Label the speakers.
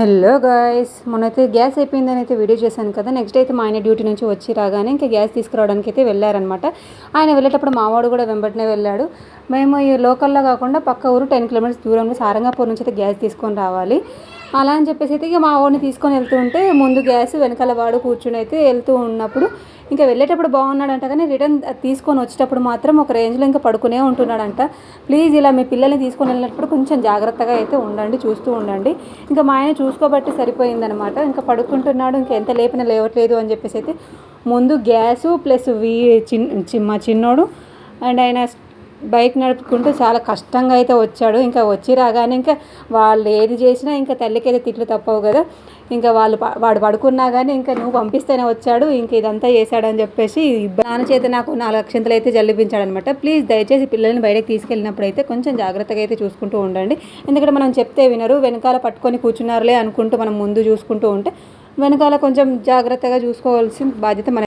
Speaker 1: Hello guys మొన్నైతే gas అయిపోయిందని అయితే video చేశాను కదా. నెక్స్ట్ అయితే మా ఆయన డ్యూటీ నుంచి వచ్చి రాగానే ఇంకా గ్యాస్ తీసుకురావడానికి అయితే వెళ్ళారనమాట. ఆయన వెళ్ళేటప్పుడు మావాడు కూడా వెంబటనే వెళ్ళాడు. మేము ఈ లోకల్లో కాకుండా పక్క ఊరు టెన్ కిలోమీటర్స్ దూరంలో సారంగాపూర్ నుంచి అయితే గ్యాస్ తీసుకొని రావాలి. అలా అని చెప్పేసి అయితే ఇక మా వాడిని తీసుకొని వెళ్తూ ఉంటే ముందు గ్యాస్ వెనకాల వాడు కూర్చుని అయితే వెళ్తూ ఉన్నప్పుడు ఇంకా వెళ్ళేటప్పుడు బాగున్నాడంట కానీ రిటర్న్ తీసుకొని వచ్చేటప్పుడు మాత్రం ఒక రేంజ్లో ఇంకా పడుకునే ఉంటున్నాడంట. ప్లీజ్ ఇలా మీ పిల్లల్ని తీసుకొని వెళ్ళినప్పుడు కొంచెం జాగ్రత్తగా అయితే ఉండండి చూస్తూ ఉండండి. ఇంకా మా ఆయన చూసుకోబట్టి సరిపోయిందనమాట. ఇంకా పడుకుంటున్నాడు ఇంకా ఎంత లేపినా లేవట్లేదు అని చెప్పేసి అయితే ముందు గ్యాసు ప్లస్ వీ చిన్ మా చిన్నోడు అండ్ ఆయన బైక్ నడుపుకుంటూ చాలా కష్టంగా అయితే వచ్చాడు. ఇంకా వచ్చి రాగానే ఇంకా వాళ్ళు ఏది చేసినా ఇంకా తల్లికి అయితే తిట్లు తప్పవు కదా. ఇంకా వాళ్ళు వాడు పడుకున్నా కానీ ఇంకా నువ్వు పంపిస్తేనే వచ్చాడు. ఇంక ఇదంతా చేశాడని చెప్పేసి నాన్న చేత నాకు నాలుగు అక్షంతలు అయితే జల్లిపించాడు అనమాట ప్లీజ్ దయచేసి పిల్లల్ని బయటకు తీసుకెళ్ళినప్పుడు అయితే కొంచెం జాగ్రత్తగా అయితే చూసుకుంటూ ఉండండి. ఎందుకంటే మనం చెప్తే వినరు. వెనకాల పట్టుకొని కూర్చున్నారులే అనుకుంటూ మనం ముందు చూసుకుంటూ ఉంటే వెనకాల కొంచెం జాగ్రత్తగా చూసుకోవాల్సిన బాధ్యత మన